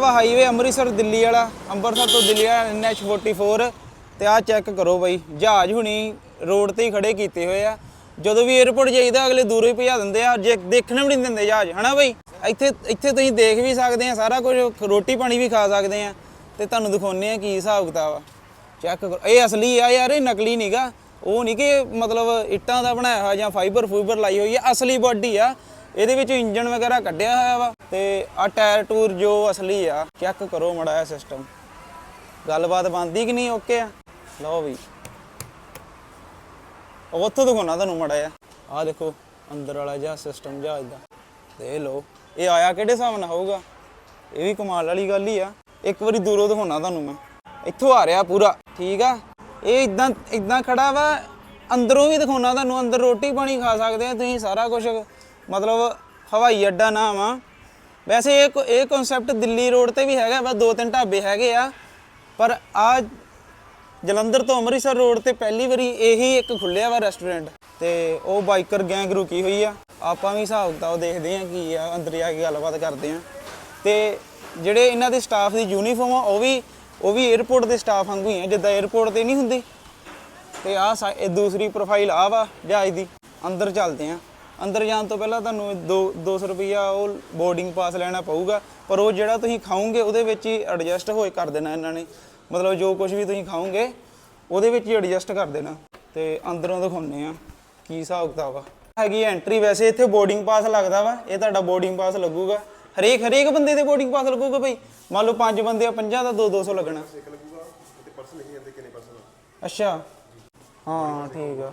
ਵਾ ਹਾਈਵੇ ਅੰਮ੍ਰਿਤਸਰ ਦਿੱਲੀ ਵਾਲਾ ਅੰਮ੍ਰਿਤਸਰ ਤੋਂ ਦਿੱਲੀ ਵਾਲਾ ਐਨਐਚ 44 ਤੇ ਆ ਚੈੱਕ ਕਰੋ ਬਾਈ, ਜਹਾਜ਼ ਹੁਣੀ ਰੋਡ ਤੇ ਹੀ ਖੜੇ ਕੀਤੇ ਹੋਏ ਆ। ਜਦੋਂ ਵੀ 에어ਪੋਰਟ ਜਾਈਦਾ, ਅਗਲੇ ਦੂਰੋਂ ਹੀ ਭਜਾ ਦਿੰਦੇ ਆ, ਜੇ ਦੇਖਣ ਵੀ ਨਹੀਂ ਦਿੰਦੇ ਜਹਾਜ਼, ਹਨਾ ਬਾਈ? ਇੱਥੇ ਇੱਥੇ ਤੁਸੀਂ ਦੇਖ ਵੀ ਸਕਦੇ ਆ, ਸਾਰਾ ਕੁਝ, ਰੋਟੀ ਪਾਣੀ ਵੀ ਖਾ ਸਕਦੇ ਆ। ਤੇ ਤੁਹਾਨੂੰ ਦਿਖਾਉਨੇ ਆ ਕੀ ਹਿਸਾਬ ਕਿਤਾਬ ਆ। ਚੈੱਕ ਕਰੋ। ਇਹ ਅਸਲੀ ਆ ਯਾਰ, ਇਹ ਨਕਲੀ ਨਹੀਂਗਾ ਉਹ ਨਹੀਂ ਕਿ ਮਤਲਬ ਇੱਟਾਂ ਦਾ ਬਣਾਇਆ ਹੋਇਆ ਜਾਂ ਫਾਈਬਰ ਫੂਬਰ ਲਾਈ ਹੋਈ ਆ, ਅਸਲੀ ਬਾਡੀ ਆ। ਇਹਦੇ ਵਿੱਚ ਇੰਜਨ ਵਗੈਰਾ ਕੱਢਿਆ ਹੋਇਆ ਵਾ ਤੇ ਆ ਟਾਇਰ ਟੂਰ ਜੋ ਅਸਲੀ ਆ, ਚੈੱਕ ਕਰੋ ਮੜਾ ਇਹ ਸਿਸਟਮ ਗੱਲਬਾਤ ਬੰਦੀ ਕਿ ਨਹੀਂ ਓਕੇ ਆ? ਲਓ ਵੀ। ਉੱਥੋਂ ਦਿਖਾਉਣਾ ਤੁਹਾਨੂੰ ਮੜਾ ਆ ਆ ਦੇਖੋ, ਅੰਦਰ ਵਾਲਾ ਜਿਹਾ ਸਿਸਟਮ ਜਿਹਾ ਇਦਾਂ ਦੇ ਲਓ, ਇਹ ਆਇਆ ਕਿਹੜੇ ਹਿਸਾਬ ਨਾਲ ਹੋਊਗਾ? ਇਹ ਵੀ ਕਮਾਲ ਵਾਲੀ ਗੱਲ ਹੀ ਆ। ਇੱਕ ਵਾਰੀ ਦੂਰੋਂ ਦਿਖਾਉਣਾ ਤੁਹਾਨੂੰ ਮੈਂ। ਇੱਥੋਂ ਆ ਰਿਹਾ ਪੂਰਾ, ਠੀਕ ਆ? ਇਹ ਇਦਾਂ ਇਦਾਂ ਖੜਾ ਵਾ, ਅੰਦਰੋਂ ਵੀ ਦਿਖਾਉਣਾ ਤੁਹਾਨੂੰ, ਅੰਦਰ ਰੋਟੀ ਪਾਣੀ ਖਾ ਸਕਦੇ ਆ ਤੁਸੀਂ ਸਾਰਾ ਕੁਝ ਮਤਲਬ ਹਵਾਈ ਅੱਡਾ ਨਾ ਵਾ ਵੈਸੇ ਇਹ ਇਹ ਕਨਸੈਪਟ ਦਿੱਲੀ ਰੋਡ ਤੇ ਵੀ ਹੈਗਾ ਵਾ ਦੋ ਤਿੰਨ ਢਾਬੇ ਹੈਗੇ ਆ। ਪਰ ਆ ਜਲੰਧਰ ਤੋਂ ਅੰਮ੍ਰਿਤਸਰ ਰੋਡ ਤੇ ਪਹਿਲੀ ਵਾਰੀ ਇਹੀ ਇੱਕ ਖੁੱਲਿਆ ਵਾ ਰੈਸਟੋਰੈਂਟ ਤੇ ਉਹ ਬਾਈਕਰ ਗੈਂਗ ਰੁਕੀ ਹੋਈ ਆ। ਆਪਾਂ ਵੀ ਹਿਸਾਬ ਕਿਤਾਬ ਦੇਖਦੇ ਆ ਕੀ ਆ, ਅੰਦਰ ਜਾ ਕੇ ਗੱਲਬਾਤ ਕਰਦੇ ਆ। ਤੇ ਜਿਹੜੇ ਇਹਨਾਂ ਦੇ ਸਟਾਫ ਦੀ ਯੂਨੀਫਾਰਮ ਆ, ਉਹ ਵੀ ਉਹ ਵੀ 에어ਪੋਰਟ ਦੇ ਸਟਾਫ ਵਾਂਗੂ ਹੀ ਆ, ਜਿੱਦਾਂ 에어ਪੋਰਟ ਤੇ ਨਹੀਂ ਹੁੰਦੀ। ਤੇ ਆ ਇਹ ਦੂਸਰੀ ਪ੍ਰੋਫਾਈਲ ਆ ਵਾ ਜਹਾਜ਼ ਦੀ। ਅੰਦਰ ਚੱਲਦੇ ਆ। ਅੰਦਰ ਜਾਣ ਤੋਂ ਪਹਿਲਾਂ ਤੁਹਾਨੂੰ 2 200 ਰੁਪਈਆ ਉਹ ਬੋਰਡਿੰਗ ਪਾਸ ਲੈਣਾ ਪਊਗਾ ਪਰ ਉਹ ਜਿਹੜਾ ਤੁਸੀਂ ਖਾਓਗੇ ਉਹਦੇ ਵਿੱਚ ਹੀ ਐਡਜਸਟ ਹੋਏ ਕਰ ਦੇਣਾ ਇਹਨਾਂ ਨੇ। ਮਤਲਬ ਜੋ ਕੁਝ ਵੀ ਤੁਸੀਂ ਖਾਓਗੇ ਉਹਦੇ ਵਿੱਚ ਹੀ ਐਡਜਸਟ ਕਰ ਦੇਣਾ। ਤੇ ਅੰਦਰੋਂ ਦਿਖਾਉਣੇ ਆ ਕੀ ਹਿਸਾਬ ਕਿਤਾਬ ਆ। ਹੈਗੀ ਐਂਟਰੀ ਵੈਸੇ ਇੱਥੇ ਬੋਰਡਿੰਗ ਪਾਸ ਲੱਗਦਾ ਵਾ ਇਹ ਤੁਹਾਡਾ ਬੋਰਡਿੰਗ ਪਾਸ ਲੱਗੂਗਾ। ਹਰੇਕ ਹਰੇਕ ਬੰਦੇ ਦੇ ਬੋਰਡਿੰਗ ਪਾਸ ਲੱਗੂਗਾ ਭਾਈ ਮੰਨ ਲਓ ਪੰਜ ਬੰਦੇ ਆ ਪੰਜਾਂ ਦਾ 2 200 ਲੱਗਣਾ। ਅੱਛਾ। ਹਾਂ ਠੀਕ ਆ।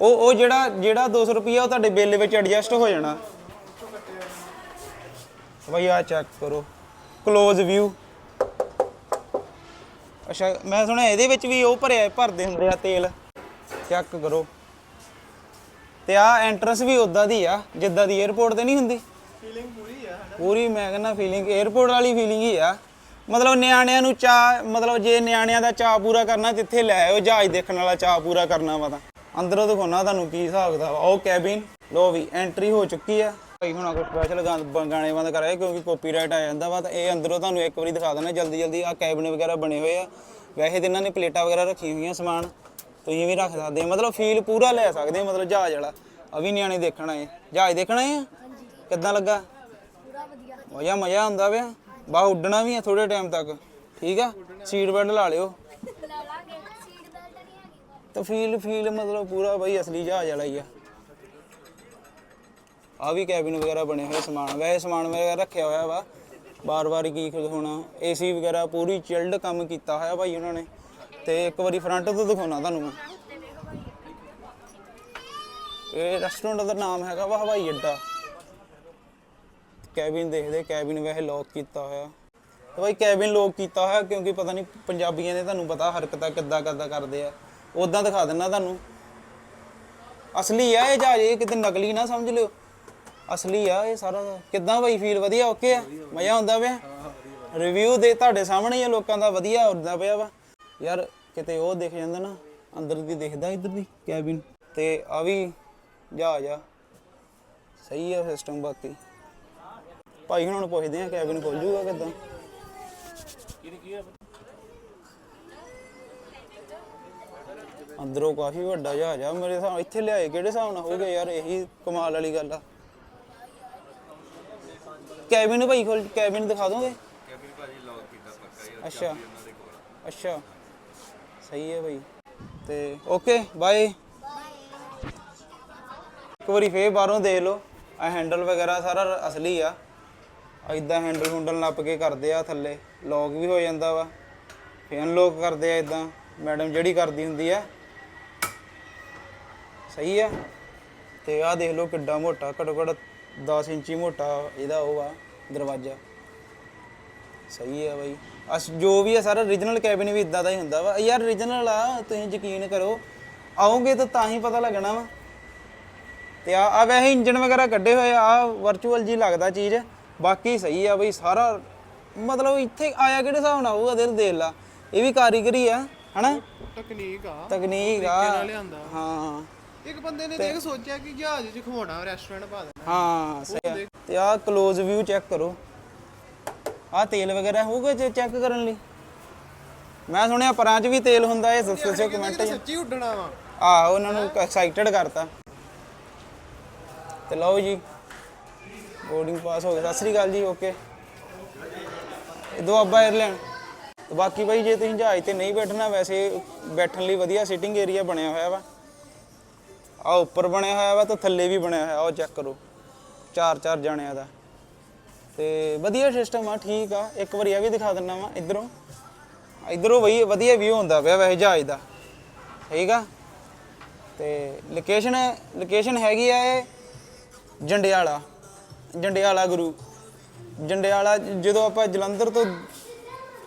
ਉਹ ਉਹ ਜਿਹੜਾ ਜਿਹੜਾ 200 ਰੁਪਿਆ ਉਹ ਤੁਹਾਡੇ ਬਿੱਲ ਵਿੱਚ ਐਡਜਸਟ ਹੋ ਜਾਣਾ। ਬਈ ਆ ਚੈੱਕ ਕਰੋ। ক্লোਜ਼ ਵਿਊ ਅੱਛਾ ਮੈਂ ਸੁਣਿਆ ਇਹਦੇ ਵਿੱਚ ਵੀ ਉਹ ਭਰਿਆ ਭਰਦੇ ਹੁੰਦੇ ਆ ਤੇਲ। ਚੈੱਕ ਕਰੋ। ਤੇ ਆ ਐਂਟਰਸ ਵੀ ਉਦਾਂ ਦੀ ਆ ਜਿੱਦਾਂ ਦੀ 에어ਪੋਰਟ ਤੇ ਨਹੀਂ ਹੁੰਦੀ। ਫੀਲਿੰਗ ਪੂਰੀ ਆ ਪੂਰੀ ਮੈਂ ਕਹਿੰਦਾ ਫੀਲਿੰਗ 에어ਪੋਰਟ ਵਾਲੀ ਫੀਲਿੰਗ ਹੀ ਆ। ਮਤਲਬ ਨਿਆਣਿਆਂ ਨੂੰ ਚਾ ਮਤਲਬ ਜੇ ਨਿਆਣਿਆਂ ਦਾ ਚਾ ਪੂਰਾ ਕਰਨਾ ਜਿੱਥੇ ਲੈ ਆਓ ਜਹਾਜ਼ ਦੇਖਣ ਵਾਲਾ ਚਾ ਪੂਰਾ ਕਰਨਾ ਵਾ ਤਾਂ। ਅੰਦਰੋਂ ਦਿਖਾਉਣਾ ਤੁਹਾਨੂੰ ਕੀ ਹਿਸਾਬ ਆ। ਉਹ ਕੈਬਿਨ ਲੋ ਵੀ ਐਂਟਰੀ ਹੋ ਚੁੱਕੀ ਆ। ਭਾਈ ਹੁਣ ਕੋਈ ਸਪੈਸ਼ਲ ਗਾਣੇ ਬੰਦ ਕਰਾਏ ਕਿਉਂਕਿ ਕਾਪੀਰਾਈਟ ਆ ਜਾਂਦਾ ਵਾ ਤਾਂ ਇਹ ਅੰਦਰੋਂ ਤੁਹਾਨੂੰ ਇੱਕ ਵਾਰੀ ਦਿਖਾ ਦੇਣਾ ਜਲਦੀ ਜਲਦੀ ਆ ਕੈਬਿਨ ਵਗੈਰਾ ਬਣੇ ਹੋਏ ਆ। ਵੈਸੇ ਤੇ ਇਹਨਾਂ ਨੇ ਪਲੇਟਾਂ ਵਗੈਰਾ ਰੱਖੀਆਂ ਹੋਈਆਂ ਸਮਾਨ। ਤੁਸੀਂ ਵੀ ਰੱਖ ਸਕਦੇ ਮਤਲਬ ਫੀਲ ਪੂਰਾ ਲੈ ਸਕਦੇ ਮਤਲਬ ਜਹਾਜ਼ ਵਾਲਾ। ਆ ਵੀ ਨਿਆਣੇ ਦੇਖਣਾ ਏ ਜਹਾਜ਼ ਦੇਖਣਾ ਏ ਕਿੱਦਾਂ ਲੱਗਾ? ਪੂਰਾ ਵਧੀਆ। ਮਜ਼ਾ ਮਜ਼ਾ ਆਉਂਦਾ ਪਿਆ। ਬਾ ਉੱਡਣਾ ਵੀ ਆ ਥੋੜੇ ਟਾਈਮ ਤੱਕ। ਠੀਕ ਆ? ਸੀਟ ਬੈਲਟ ਲਾ ਲਿਓ ਲਾ ਲਾਂਗੇ ਸੀਟ ਬੈਲਟ ਨਹੀਂ ਹੈਗੀ ਤਾਂ ਫੀਲ ਫੀਲ ਮਤਲਬ ਪੂਰਾ ਬਈ ਅਸਲੀ ਜਹਾਜ਼ ਵਾਲਾ ਹੀ ਆ। ਆ ਵੀ ਕੈਬਿਨ ਵਗੈਰਾ ਬਣੇ ਹੋਏ ਸਮਾਨ। ਵੈਸੇ ਸਮਾਨ ਵਗੈਰਾ ਰੱਖਿਆ ਹੋਇਆ ਵਾ। ਬਾਰ-ਬਾਰ ਕੀ ਕੁਝ ਹੋਣਾ ਏਸੀ ਵਗੈਰਾ ਪੂਰੀ ਚਿਲਡ ਕੰਮ ਕੀਤਾ ਹੋਇਆ ਭਾਈ ਉਹਨਾਂ ਨੇ। ਤੇ ਇੱਕ ਵਾਰੀ ਫਰੰਟ ਤੋਂ ਦਿਖਾਉਣਾ ਤੁਹਾਨੂੰ ਮੈਂ। ਇਹ ਰੈਸਟੋਰੈਂਟ ਦਾ ਨਾਮ ਹੈਗਾ ਵਾ ਹਵਾਈ ਅੱਡਾ। ਕੈਬਿਨ ਦੇਖਦੇ ਕੈਬਿਨ ਵੈਸੇ ਲੋਕ ਕੀਤਾ ਹੋਇਆ। ਤੇ ਭਾਈ ਕੈਬਿਨ ਲੋਕ ਕੀਤਾ ਹੋਇਆ ਕਿਉਂਕਿ ਪਤਾ ਨਹੀਂ ਪੰਜਾਬੀਆਂ ਨੇ ਤੁਹਾਨੂੰ ਪਤਾ ਹਰਕਤਾਂ ਕਿੱਦਾਂ ਕਿੱਦਾਂ ਕਰਦੇ ਆ। ਉਦਾਂ ਦਿਖਾ ਦਿੰਨਾ ਤੁਹਾਨੂੰ। ਅਸਲੀ ਆ ਇਹ ਜਹਾਜ਼, ਇਹ ਕਿਤੇ ਨਕਲੀ ਨਾ ਸਮਝ ਲਿਓ। ਅਸਲੀ ਆ ਇਹ ਸਾਰਾ। ਕਿੱਦਾਂ ਭਾਈ ਫੀਲ ਵਧੀਆ ਓਕੇ ਆ? ਮਜ਼ਾ ਆਉਂਦਾ ਪਿਆ? ਰਿਵਿਊ ਦੇ ਤੁਹਾਡੇ ਸਾਹਮਣੇ ਹੀ ਆ, ਲੋਕਾਂ ਦਾ ਵਧੀਆ ਹੁੰਦਾ ਪਿਆ ਵਾ। ਯਾਰ, ਕਿਤੇ ਉਹ ਦਿਖ ਜਾਂਦਾ ਨਾ, ਅੰਦਰ ਦੀ ਦਿਖਦਾ ਇੱਧਰ ਦੀ ਕੈਬਿਨ ਤੇ ਆ ਵੀ ਜਹਾਜ਼ ਆ। ਸਹੀ ਆ ਸਿਸਟਮ ਬਾਕੀ। ਭਾਈ ਹੁਣਾਂ ਨੂੰ ਪੁੱਛਦੇ ਆ ਕੈਬਿਨ ਖੋਲ ਜੂਗਾ ਕਿਦਾਂ? ਅੰਦਰੋਂ ਕਾਫੀ ਵੱਡਾ ਜਹਾਜ਼ ਆ। ਮੇਰੇ ਹਿਸਾਬ ਇੱਥੇ ਲਿਆਏ ਕਿਹੜੇ ਹਿਸਾਬ ਨਾਲ? ਹੋਊਗਾ ਯਾਰ ਇਹੀ ਕਮਾਲ ਵਾਲੀ ਗੱਲ ਆ। ਕੈਬਿਨ ਭਾਈ ਖੋਲ ਕੈਬਿਨ ਦਿਖਾ ਦੋਗੇ? ਕੈਬਿਨ ਭਾਜੀ ਲੌਕ ਕੀਤਾ ਪੱਕਾ ਹੀ ਅੱਛਾ। ਅੱਛਾ। ਸਹੀ ਹੈ ਭਾਈ। ਤੇ ਓਕੇ ਬਾਏ। ਇੱਕ ਵਾਰੀ ਫੇਰ ਬਾਹਰੋਂ ਦੇਖ ਲਓ। ਆ ਹੈਂਡਲ ਵਗੈਰਾ ਸਾਰਾ ਅਸਲੀ ਆ। ਇਦਾਂ ਹੈਂਡਲ ਹੁੰਡਲ ਨੱਪ ਕੇ ਕਰਦੇ ਆ ਥੱਲੇ। ਲੌਕ ਵੀ ਹੋ ਜਾਂਦਾ ਵਾ। ਫੇਰ ਅਨਲੌਕ ਕਰਦੇ ਆ ਇਦਾਂ ਮੈਡਮ ਜਿਹੜੀ ਕਰਦੀ ਹੁੰਦੀ ਹੈ ਸਹੀ ਆ। ਤੇ ਆਹ ਦੇਖ ਲਓ ਕਿੱਡਾ ਮੋਟਾ ਘੱਟੋ ਘੱਟ 10 ਇੰਚੀ ਮੋਟਾ ਇਹਦਾ ਉਹ ਆ, ਦਰਵਾਜ਼ਾ। ਸਹੀ ਹੈ ਬਾਈ। ਅਸ ਜੋ ਵੀ ਹੈ ਸਾਰਾ origignal ਕੈਬਿਨ ਵੀ ਇਦਾਂ ਦਾ ਹੀ ਹੁੰਦਾ ਵਾ। ਯਾਰ origignal ਆ, ਤੁਸੀਂ ਯਕੀਨ ਕਰੋ। ਆਓਗੇ ਤਾਂ ਤਾਂ ਹੀ ਪਤਾ ਲੱਗਣਾ ਵਾ। ਤੇ ਆ ਆ ਵੈਸੇ ਇੰਜਨ ਵਗੈਰਾ ਕੱਢੇ ਹੋਏ ਆ ਵਰਚੁਅਲ ਜੀ ਲੱਗਦਾ ਚੀਜ਼। ਬਾਕੀ ਸਹੀ ਆ ਬਈ, ਸਾਰਾ ਮਤਲਬ ਇੱਥੇ ਆਇਆ ਕਿਹੜੇ ਹਿਸਾਬ ਨਾਲ ਆਊਗਾ ਦਿਲ ਦੇਖ ਲਾ। ਇਹ ਵੀ ਕਾਰੀਗਰੀ ਆ। ਹਨਾ? ਤਕਨੀਕ ਆ। ਤਕਨੀਕ ਆ। ਕਿਹੜਾ ਲਿਆਂਦਾ। ਹਾਂ। ਇੱਕ ਬੰਦੇ ਨੇ ਦੇਖ ਸੋਚਿਆ ਕਿ ਜਹਾਜ਼ 'ਚ ਖਵਾਉਣਾ ਰੈਸਟੋਰੈਂਟ ਪਾ ਦੇਣਾ। ਹਾਂ ਸਹੀ ਤੇ ਆ ক্লোਜ਼ ਵਿਊ ਚੈੱਕ ਕਰੋ। ਆ ਤੇਲ ਵਗੈਰਾ ਹੋਊਗਾ ਜੇ ਚੈੱਕ ਕਰਨ ਲਈ? ਮੈਂ ਸੁਣਿਆ ਪਰਾਂ ਵੀ ਤੇਲ ਹੁੰਦਾ ਇਹ ਦੱਸੋ ਕਮੈਂਟ ਸੱਚੀ ਉੱਡਣਾ ਵਾ। ਆ ਉਹਨਾਂ ਨੂੰ ਐਕਸਾਈਟਡ ਕਰਤਾ। ਤੇ ਲਓ ਜੀ ਬੋਰਡਿੰਗ ਪਾਸ ਹੋ ਗਿਆ। ਸਤਿ ਸ੍ਰੀ ਜੀ ਓਕੇ ਦੁਆਬਾ 에ਅਰਲਾਈਨ ਤੇ ਬਾਕੀ ਬਾਈ ਜੇ ਤੁਸੀਂ ਜਹਾਜ਼ ਤੇ ਨਹੀਂ ਬੈਠਣਾ, ਵੈਸੇ ਬੈਠਣ ਲਈ ਵਧੀਆ ਸਿਟਿੰਗ ਏਰੀਆ ਬਣਿਆ ਹੋਇਆ ਵਾ। ਆ ਉੱਪਰ ਬਣਿਆ ਹੋਇਆ ਵਾ ਤੇ ਥੱਲੇ ਵੀ ਬਣਿਆ ਹੋਇਆ, ਉਹ ਚੈੱਕ ਕਰੋ। ਚਾਰ ਚਾਰ ਜਾਣਿਆਂ ਦਾ। ਤੇ ਵਧੀਆ ਸਿਸਟਮ ਆ, ਠੀਕ ਆ। ਇੱਕ ਵਾਰੀ ਆ ਵੀ ਦਿਖਾ ਦਿੰਨਾ ਵਾ, ਇਧਰੋਂ। ਇਧਰੋਂ ਬਈ ਵਧੀਆ ਵਿਊ ਹੁੰਦਾ ਪਿਆ ਵੈਸੇ ਜਹਾਜ਼ ਦਾ। ਠੀਕ ਆ? ਤੇ ਲੋਕੇਸ਼ਨ ਲੋਕੇਸ਼ਨ ਹੈਗੀ ਆ ਇਹ ਜੰਡਿਆਲਾ। ਜੰਡਿਆਲਾ ਗੁਰੂ। ਜੰਡਿਆਲਾ ਜਦੋਂ ਆਪਾਂ ਜਲੰਧਰ ਤੋਂ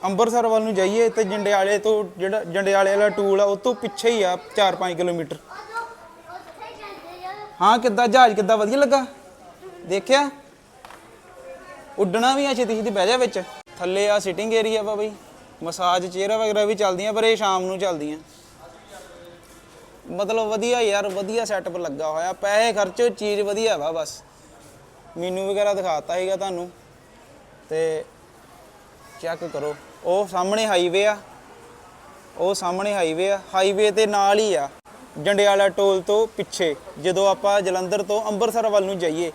ਅੰਮ੍ਰਿਤਸਰ ਵੱਲ ਨੂੰ ਜਾਈਏ ਤੇ ਜੰਡਿਆਲੇ ਤੋਂ ਜਿਹੜਾ ਜੰਡਿਆਲੇ ਵਾਲਾ ਟੂਲ ਆ, ਉਹ ਤੋਂ ਪਿੱਛੇ ਹੀ ਆ 4-5 ਕਿਲੋਮੀਟਰ। ਹਾਂ, ਕਿੱਦਾਂ? ਜਹਾਜ਼ ਕਿੱਦਾਂ? ਵਧੀਆ ਲੱਗਾ? ਦੇਖਿਆ? ਉੱਡਣਾ ਵੀ ਆ, ਛੇਤੀ ਛੇਤੀ ਬਹਿ ਜਾ ਵਿੱਚ। ਥੱਲੇ ਆ ਸਿਟਿੰਗ ਏਰੀਆ ਵਾ ਬਈ। ਮਸਾਜ ਚੇਅਰਾਂ ਵਗੈਰਾ ਵੀ ਚੱਲਦੀਆਂ, ਪਰ ਇਹ ਸ਼ਾਮ ਨੂੰ ਚੱਲਦੀਆਂ। ਮਤਲਬ ਵਧੀਆ ਯਾਰ, ਵਧੀਆ ਸੈਟਅਪ ਲੱਗਾ ਹੋਇਆ। ਪੈਸੇ ਖਰਚੋ, ਚੀਜ਼ ਵਧੀਆ ਵਾ ਬਸ। ਮੈਨੂੰ ਵਗੈਰਾ ਦਿਖਾਤਾ ਸੀਗਾ ਤੁਹਾਨੂੰ। ਤੇ ਚੈੱਕ ਕਰੋ। ਉਹ ਸਾਹਮਣੇ ਹਾਈਵੇ ਆ। ਉਹ ਸਾਹਮਣੇ ਹਾਈਵੇ ਆ। ਹਾਈਵੇ ਤੇ ਨਾਲ ਹੀ ਆ, ਜੰਡਿਆਲਾ ਟੋਲ ਤੋਂ ਪਿੱਛੇ, ਜਦੋਂ ਆਪਾਂ ਜਲੰਧਰ ਤੋਂ ਅੰਮ੍ਰਿਤਸਰ ਵੱਲ ਨੂੰ ਜਾਈਏ,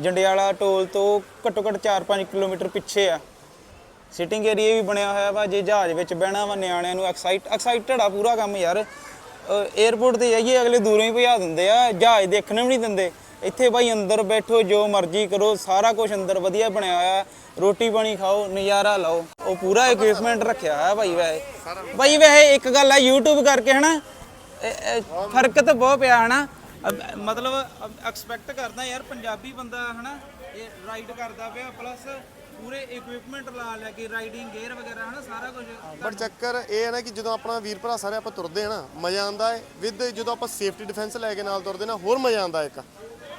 ਜੰਡਿਆਲਾ ਟੋਲ ਤੋਂ ਘੱਟੋ ਘੱਟ 4-5 ਕਿਲੋਮੀਟਰ ਪਿੱਛੇ ਆ। ਸਿਟਿੰਗ ਏਰੀਆ ਵੀ ਬਣਿਆ ਹੋਇਆ ਵਾ, ਜੇ ਜਹਾਜ਼ ਵਿੱਚ ਬਹਿਣਾ ਵਾ ਨਿਆਣਿਆਂ ਨੂੰ ਐਕਸਾਈਟ ਐਕਸਾਈਟਡ ਆ ਪੂਰਾ ਕੰਮ ਯਾਰ। 에어ਪੋਰਟ ਤੇ ਜਾਈਏ, ਅਗਲੇ ਦੂਰੋਂ ਹੀ ਭਜਾ ਦਿੰਦੇ ਆ, ਜਹਾਜ਼ ਦੇਖਣ ਵੀ ਨਹੀਂ ਦਿੰਦੇ। ਇੱਥੇ ਬਾਈ ਅੰਦਰ ਬੈਠੋ, ਜੋ ਮਰਜ਼ੀ ਕਰੋ, ਸਾਰਾ ਕੁਝ ਅੰਦਰ ਵਧੀਆ ਬਣਿਆ ਹੋਇਆ। ਰੋਟੀ ਪਾਣੀ ਖਾਓ, ਨਜ਼ਾਰਾ ਲਓ। ਉਹ ਪੂਰਾ ਇਕਵਿਪਮੈਂਟ ਰੱਖਿਆ ਹੋਇਆ ਬਾਈ ਵੈਸੇ। ਬਾਈ ਵੈਸੇ ਇੱਕ ਗੱਲ ਆ, YouTube ਕਰਕੇ ਹਨਾ ਫ਼ਰਕ ਤਾਂ ਬਹੁਤ ਪਿਆ ਹਨਾ। ਮਤਲਬ ਐਕਸਪੈਕਟ ਕਰਦਾ ਯਾਰ, ਪੰਜਾਬੀ ਬੰਦਾ ਹਨਾ, ਇਹ ਰਾਈਡ ਕਰਦਾ ਪਿਆ ਪਲੱਸ ਪੂਰੇ ਇਕਵਿਪਮੈਂਟ ਲਾ ਲੈ ਕੇ ਰਾਈਡਿੰਗ ਗੇਅਰ ਵਗੈਰਾ ਹਨਾ, ਸਾਰਾ ਕੁਝ ਬਟ ਚੱਕਰ ਇਹ ਹੈ ਨਾ ਕਿ ਜਦੋਂ ਆਪਣਾ ਵੀਰ ਭਰਾ ਸਾਰੇ ਆਪਾਂ ਤੁਰਦੇ ਆ ਨਾ, ਮਜ਼ਾ ਆਉਂਦਾ ਹੈ। ਵਿਦ ਜਦੋਂ ਆਪਾਂ ਸੇਫਟੀ ਡਿਫੈਂਸ ਲੈ ਕੇ ਨਾਲ ਤੁਰਦੇ ਨਾ, ਹੋਰ ਮਜ਼ਾ ਆਉਂਦਾ ਇੱਕ।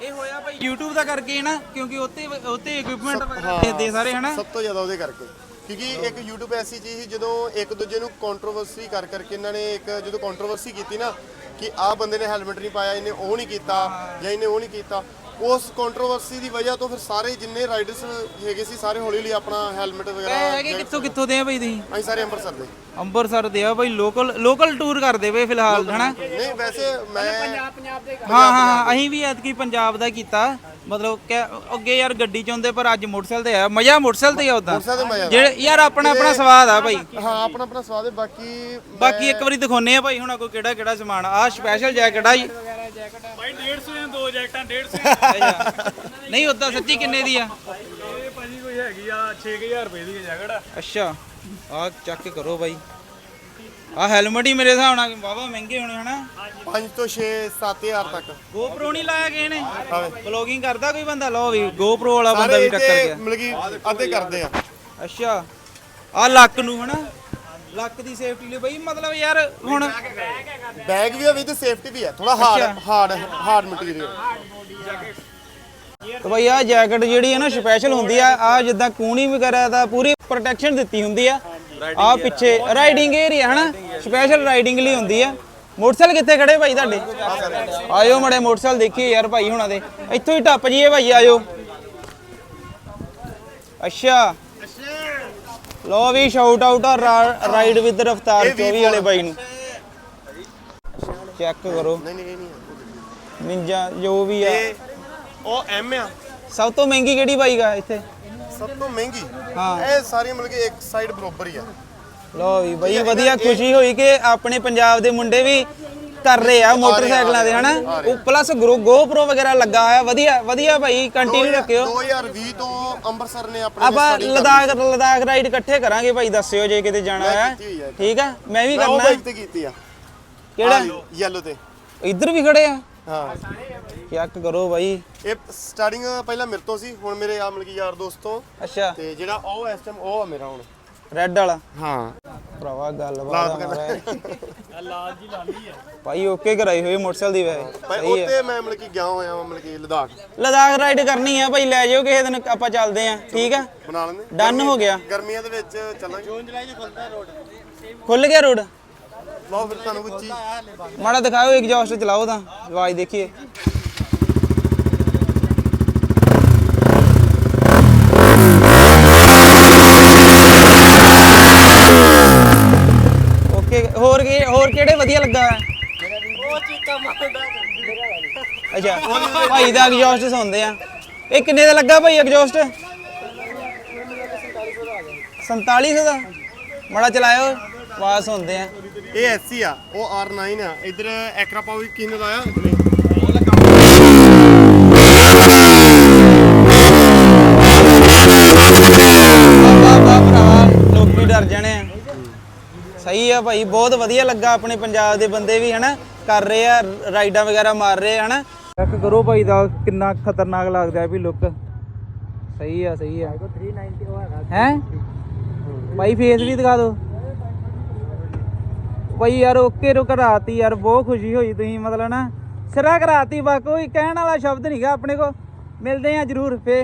ਇਹ ਹੋਇਆ ਭਾਈ YouTube ਦਾ ਕਰਕੇ ਨਾ ਕਿਉਂਕਿ ਉੱਤੇ ਉੱਤੇ ਇਕਵਿਪਮੈਂਟ ਵਗੈਰਾ ਦੇ ਸਾਰੇ ਹਨਾ। ਸਭ ਤੋਂ ਜ਼ਿਆਦਾ ਉਹਦੇ ਕਰਕੇ। ਕਿਉਂਕਿ ਇੱਕ YouTube ਐਸੀ ਚੀਜ਼ ਸੀ ਜਦੋਂ ਇੱਕ ਦੂਜੇ ਨੂੰ ਕੰਟਰੋਵਰਸੀ ਕਰ ਕਰਕੇ ਇਹਨਾਂ ਨੇ ਇੱਕ ਜਦੋਂ ਕੰਟਰੋਵਰਸੀ ਕੀਤੀ ਨਾ ਕਿ ਆਹ ਬੰਦੇ ਨੇ ਹੈਲਮਟ ਨਹੀਂ ਪਾਇਆ ਇਹਨੇ ਉਹ ਨਹੀਂ ਕੀਤਾ ਜਾਂ ਇਹਨੇ ਉਹ ਨਹੀਂ ਕੀਤਾ ਉਸ ਕੰਟਰੋਵਰਸੀ ਦੀ ਵਜ੍ਹਾ ਤੋਂ ਫਿਰ ਸਾਰੇ ਜਿੰਨੇ ਰਾਈਡਰਸ ਹੈਗੇ ਸੀ ਸਾਰੇ ਹੌਲੀ ਹੌਲੀ ਆਪਣਾ ਹੈਲਮਟ ਵਗੈਰਾ ਹੈਗੇ ਕਿੱਥੋਂ ਕਿੱਥੋਂ ਦੇ ਆ ਭਾਈ ਤੁਸੀਂ? ਅਸੀਂ ਸਾਰੇ ਅੰਮ੍ਰਿਤਸਰ ਦੇ। ਅੰਮ੍ਰਿਤਸਰ ਦੇ ਆ ਭਾਈ ਲੋਕਲ ਲੋਕਲ ਟੂਰ ਕਰਦੇ ਵੇ ਫਿਲਹਾਲ ਹਨਾ? ਨਹੀਂ ਵੈਸੇ ਮੈਂ ਹਾਂ ਹਾਂ ਹਾਂ ਅਸੀਂ ਵੀ ਐਤਕੀ ਪੰਜਾਬ ਦਾ ਕੀਤਾ। ਮਤਲਬ ਕਿ ਅੱਗੇ ਯਾਰ ਗੱਡੀ ਚ ਆਉਂਦੇ ਪਰ ਅੱਜ ਮੋਟਰਸਾਈਕਲ ਤੇ ਆ। ਮਜ਼ਾ ਮੋਟਰਸਾਈਕਲ ਤੇ ਆ ਉਦਾਂ। ਮੋਟਰਸਾਈਕਲ ਤੇ ਮਜ਼ਾ ਜਿਹੜੇ ਯਾਰ ਆਪਣਾ ਆਪਣਾ ਸਵਾਦ ਆ ਭਾਈ ਹਾਂ ਆਪਣਾ ਆਪਣਾ ਸਵਾਦ ਹੈ ਬਾਕੀ ਬਾਕੀ ਇੱਕ ਵਾਰੀ ਦਿਖਾਉਨੇ ਆ ਭਾਈ ਹੁਣ ਕੋਈ ਕਿਹੜਾ ਕਿਹੜਾ ਸਮਾਨ। ਆ ਸਪੈਸ਼ਲ ਜੈਕਟ ਆ ਜੀ। ਭਾਈ 150 ਦੀਆਂ ਦੋ ਜੈਕਟਾਂ 150 ਨਹੀਂ ਉਦਾਂ ਸੱਚੀ ਕਿੰਨੇ ਦੀ ਆ? ਇਹ ਭਾਜੀ ਕੋਈ ਹੈਗੀ ਆ 6000 ਰੁਪਏ ਦੀ ਜੈਕਟ। ਆ ਅੱਛਾ ਆ ਚੱਕ ਕਰੋ ਬਾਈ। ਆ ਹੈਲਮਟ ਹੀ ਮੇਰੇ ਹਿਸਾਬ ਨਾਲ ਵਾਵਾ ਮਹਿੰਗੇ ਹੋਣੇ ਹਨਾ? 5 ਤੋਂ 6 7000 ਤੱਕ। GoPro ਨਹੀਂ ਲਾਇਆ ਗਏ ਨੇ? ਵਲੋਗਿੰਗ ਕਰਦਾ ਕੋਈ ਬੰਦਾ? ਲਓ ਵੀ GoPro ਵਾਲਾ ਬੰਦਾ ਵੀ ਟੱਕਰ ਗਿਆ। ਮਿਲ ਗਈ ਅੱਧੇ ਕਰਦੇ ਆ। ਅੱਛਾ ਆ ਲੱਕ ਨੂੰ ਹਨਾ? ਲੱਕ ਦੀ ਸੇਫਟੀ ਲਈ ਬਈ ਮਤਲਬ ਯਾਰ ਹੁਣ ਬੈਗ ਵੀ ਆ ਵਿਦ ਸੇਫਟੀ ਵੀ ਆ। ਥੋੜਾ ਹਾਰਡ ਹਾਰਡ ਹਾਰਡ ਮਟੀਰੀਅਲ ਤੇ ਬਈ ਆ ਜੈਕਟ ਜਿਹੜੀ ਹੈ ਨਾ ਸਪੈਸ਼ਲ ਹੁੰਦੀ ਆ। ਆ ਜਿੱਦਾਂ ਕੂਣੀ ਵਗੈਰਾ ਦਾ ਪੂਰੀ ਪ੍ਰੋਟੈਕਸ਼ਨ ਦਿੱਤੀ ਹੁੰਦੀ ਆ। ਆ ਪਿੱਛੇ ਰਾਈਡਿੰਗ ਏਰੀਆ ਹਨਾ? ਸਪੈਸ਼ਲ ਰਾਈਡਿੰਗ ਲਈ ਹੁੰਦੀ ਆ। ਮੋਟਰਸਾਈਕਲ ਕਿੱਥੇ ਖੜੇ ਭਾਈ ਤੁਹਾਡੇ? ਆਇਓ ਮੜੇ ਮੋਟਰਸਾਈਕਲ ਦੇਖੀਏ ਯਾਰ ਭਾਈ ਹੁਣਾਂ ਦੇ। ਇੱਥੋਂ ਹੀ ਟੱਪ ਜੀਏ ਭਾਈ ਆਇਓ। ਅੱਛਾ। ਲੋ ਵੀ ਸ਼ਾਊਟ ਆਊਟ ਆ ਰਾਈਡ ਵਿਦ ਰਫਤਾਰ 24 ਵਾਲੇ ਬਾਈ ਨੂੰ। ਚੈੱਕ ਕਰੋ। ਨਹੀਂ ਨਹੀਂ ਇਹ ਨਹੀਂ। ਨਿੰਜਾ ਜੋ ਵੀ ਆ। ਉਹ ਐਮ ਆ। ਸਭ ਤੋਂ ਮਹਿੰਗੀ ਕਿਹੜੀ ਬਾਈਕ ਆ ਇੱਥੇ? ਸਭ ਤੋਂ ਮਹਿੰਗੀ? ਹਾਂ। ਇਹ ਸਾਰੀਆਂ ਮਿਲ ਕੇ ਇੱਕ ਸਾਈਡ ਬਰੋਬਰ ਹੀ ਆ। ਲੋ ਵੀ ਬਈ ਵਧੀਆ ਖੁਸ਼ੀ ਹੋਈ ਕਿ ਆਪਣੇ ਪੰਜਾਬ ਦੇ ਮੁੰਡੇ ਵੀ ਕਰ ਰਹੇ ਆ ਮੋਟਰਸਾਈਕਲਾਂ ਦੇ ਹਨਾ? ਉਹ ਪਲੱਸ GoPro ਵਗੈਰਾ ਲੱਗਾ ਹੋਇਆ ਵਧੀਆ ਵਧੀਆ ਭਾਈ ਕੰਟੀਨਿਊ ਰੱਖਿਓ। 2020 ਤੋਂ ਅੰਮ੍ਰਿਤਸਰ ਨੇ ਆਪਣੇ ਆਪਾਂ ਲਦਾਖ ਲਦਾਖ ਰਾਈਡ ਇਕੱਠੇ ਕਰਾਂਗੇ ਭਾਈ ਦੱਸਿਓ ਜੇ ਕਿਤੇ ਜਾਣਾ ਹੈ। ਠੀਕ ਆ? ਮੈਂ ਵੀ ਕਰਨਾ। ਕੀਤੀ ਆ। ਕਿਹੜਾ? ਯੈਲੋ ਤੇ। ਇੱਧਰ ਵੀ ਖੜੇ ਆ? ਹਾਂ। ਚੈੱਕ ਕਰੋ ਭਾਈ। ਇਹ ਸਟਾਰਟਿੰਗ ਪਹਿਲਾਂ ਮੇਰੇ ਤੋਂ ਸੀ ਹੁਣ ਮੇਰੇ ਆ ਮਿਲ ਗਈ ਯਾਰ ਦੋਸਤੋਂ ਅੱਛਾ। ਤੇ ਜਿਹੜਾ ਉਹ ਇਸ ਟਾਈਮ ਉਹ ਆ ਮੇਰਾ ਹੁਣ। ਰੈੱਡ ਵਾਲਾ? ਹਾਂ। ਭਰਾਵਾ ਗੱਲਬਾਤ ਆ ਲਾਲ ਜੀ ਲਾਲੀ ਆ ਭਾਈ ਓਕੇ ਕਰਾਈ ਹੋਈ ਮੋਟਰਸਾਈਕਲ ਦੀ ਵੈਸੇ। ਭਾਈ ਸਹੀ ਹੈ। ਉੱਤੇ ਮੈਂ ਮਿਲ ਕੇ ਗਿਆ ਹੋਇਆ ਵਾਂ ਮਿਲ ਕੇ ਲਦਾਖ। ਲਦਾਖ ਰਾਈਡ ਕਰਨੀ ਆ ਭਾਈ ਲੈ ਜਾਓ ਕਿਸੇ ਦਿਨ ਆਪਾਂ ਚੱਲਦੇ ਆ ਠੀਕ ਆ? ਬਣਾ ਲੈਂਦੇ। ਡਨ ਹੋ ਗਿਆ। ਗਰਮੀਆਂ ਦੇ ਵਿੱਚ ਚੱਲਾਂਗੇ। ਜੂਨ ਜੁਲਾਈ ਚ ਖੁੱਲਦਾ ਰੋਡ ਖੁੱਲ ਗਿਆ ਰੋਡ ਲਓ ਫਿਰ ਤੁਹਾਨੂੰ ਕੋਈ ਚੀਜ਼ ਮਾੜਾ ਦਿਖਾਓ ਐਗਜ਼ੌਸਟ ਚਲਾਓ ਤਾਂ ਆਵਾਜ਼ ਦੇਖੀਏ ਹੋਰ ਕੀ ਵਧੀਆ ਲੱਗਾ ਹੈ। ਅੱਛਾ ਭਾਈ ਦਾ ਐਗਜ਼ੌਸਟ ਸੁਣਦੇ ਆ। ਇਹ ਕਿੰਨੇ ਦਾ ਲੱਗਾ ਭਾਈ ਐਗਜ਼ੌਸਟ 4700 ਦਾ। ਮੜਾ ਚਲਾਇਓ ਆਵਾਜ਼ ਸੁਣਦੇ ਆ। ਇਹ ਐਸਸੀ ਆ ਉਹ R9 ਆ। ਇਧਰ ਐਕਰਾ ਪਾਵਰ ਕਿਸ ਨੇ ਲਾਇਆ? ਵਾਹ ਵਾਹ ਭਰਾ ਲੋਕੀ ਡਰ ਜਾਣੇ ਆ। ਸਹੀ ਆ ਭਾਈ ਬਹੁਤ ਵਧੀਆ ਲੱਗਾ ਆਪਣੇ ਪੰਜਾਬ ਦੇ ਬੰਦੇ ਵੀ ਹਨਾ? ਕਰ ਰਹੇ ਆ ਰਾਈਡਾਂ ਵਗੈਰਾ ਮਾਰ ਰਹੇ ਆ ਹਨਾ? ਚੈੱਕ ਕਰੋ ਭਾਈ ਦਾ ਕਿੰਨਾ ਖਤਰਨਾਕ ਲੱਗਦਾ ਵੀ ਲੁੱਕ ਸਹੀ ਆ ਸਹੀ ਆ। 390 ਉਹ ਹੈਗਾ। ਹੈ? ਭਾਈ ਫੇਸ ਵੀ ਦਿਖਾ ਦਿਓ। ਭਾਈ ਯਾਰ ਓਕੇ ਰੋ ਕਰਾਤੀ ਯਾਰ ਬਹੁਤ ਖੁਸ਼ੀ ਹੋਈ ਤੁਸੀਂ ਮਤਲਬ ਨਾ। ਸਿਰਾ ਕਰਾਤੀ ਬਾ ਕੋਈ ਕਹਿਣ ਵਾਲਾ ਸ਼ਬਦ ਨਹੀਂਗਾ ਆਪਣੇ ਕੋ। ਮਿਲਦੇ ਆ ਜਰੂਰ ਫੇ